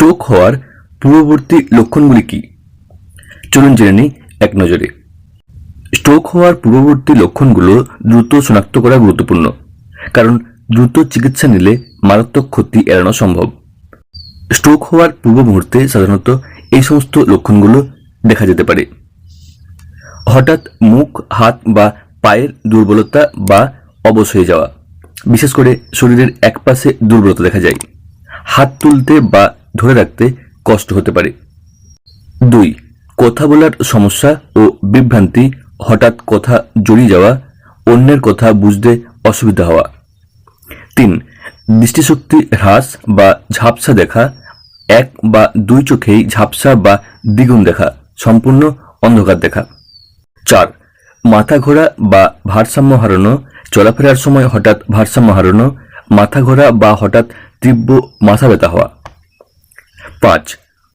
Stroke হওয়ার পূর্ববর্তী লক্ষণগুলি কি? চলুন জেনে নিই এক নজরে। স্ট্রোক হওয়ার পূর্ববর্তী লক্ষণগুলো দ্রুত শনাক্ত করা গুরুত্বপূর্ণ, কারণ দ্রুত চিকিৎসা নিলে মারাত্মক ক্ষতি এড়ানো সম্ভব। স্ট্রোক হওয়ার পূর্ব মুহূর্তে সাধারণত এই সমস্ত লক্ষণগুলো দেখা যেতে পারে। হঠাৎ মুখ, হাত বা পায়ের দুর্বলতা বা অবশ হয়ে যাওয়া, বিশেষ করে শরীরের এক পাশে দুর্বলতা দেখা যায়। হাত তুলতে বা ধরে রাখতে কষ্ট হতে পারে। দুই, কথা বলার সমস্যা ও বিভ্রান্তি, হঠাৎ কথা জড়িয়ে যাওয়া, অন্যের কথা বুঝতে অসুবিধা হওয়া। তিন দৃষ্টিশক্তি হ্রাস বা ঝাপসা দেখা, এক বা দুই চোখেই ঝাপসা বা দ্বিগুণ দেখা, সম্পূর্ণ অন্ধকার দেখা। চার, মাথা ঘোরা বা ভারসাম্য হারানো, চলাফেরার সময় হঠাৎ ভারসাম্য হারানো, মাথা ঘোরা বা হঠাৎ তীব্র মাথা ব্যথা হওয়া। পাঁচ,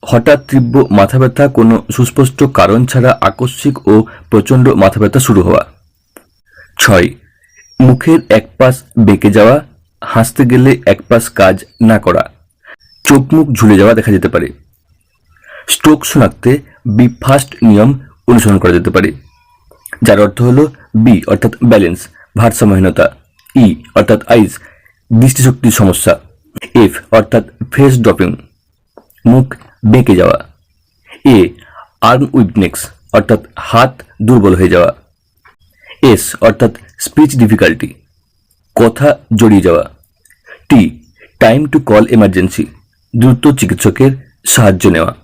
হঠাৎ তীব্র মাথা ব্যথা কোনো সুস্পষ্ট কারণ ছাড়া আকস্মিক ও প্রচণ্ড মাথা ব্যথা শুরু হওয়া। ছয়, মুখের এক পাশ বেঁকে যাওয়া, হাসতে গেলে এক পাশ কাজ না করা চোখ মুখ ঝুলে যাওয়া দেখা যেতে পারে। স্ট্রোক শনাক্তে বি ফার্স্ট নিয়ম অনুসরণ করা যেতে পারে, যার অর্থ হলো বি, অর্থাৎ ব্যালেন্স, ভারসাম্যহীনতা, ই, অর্থাৎ আইস দৃষ্টিশক্তির সমস্যা, এফ, অর্থাৎ ফেস ড্রপিং। মুখ বেঁকে যাওয়া। এ আর্ম উইকনেস অর্থাৎ হাত দুর্বল হয়ে যাওয়া। এস, অর্থাৎ স্পিচ ডিফিকাল্টি কথা জড়িয়ে যাওয়া। T time to call emergency দ্রুত চিকিৎসকের সাহায্য নেওয়া।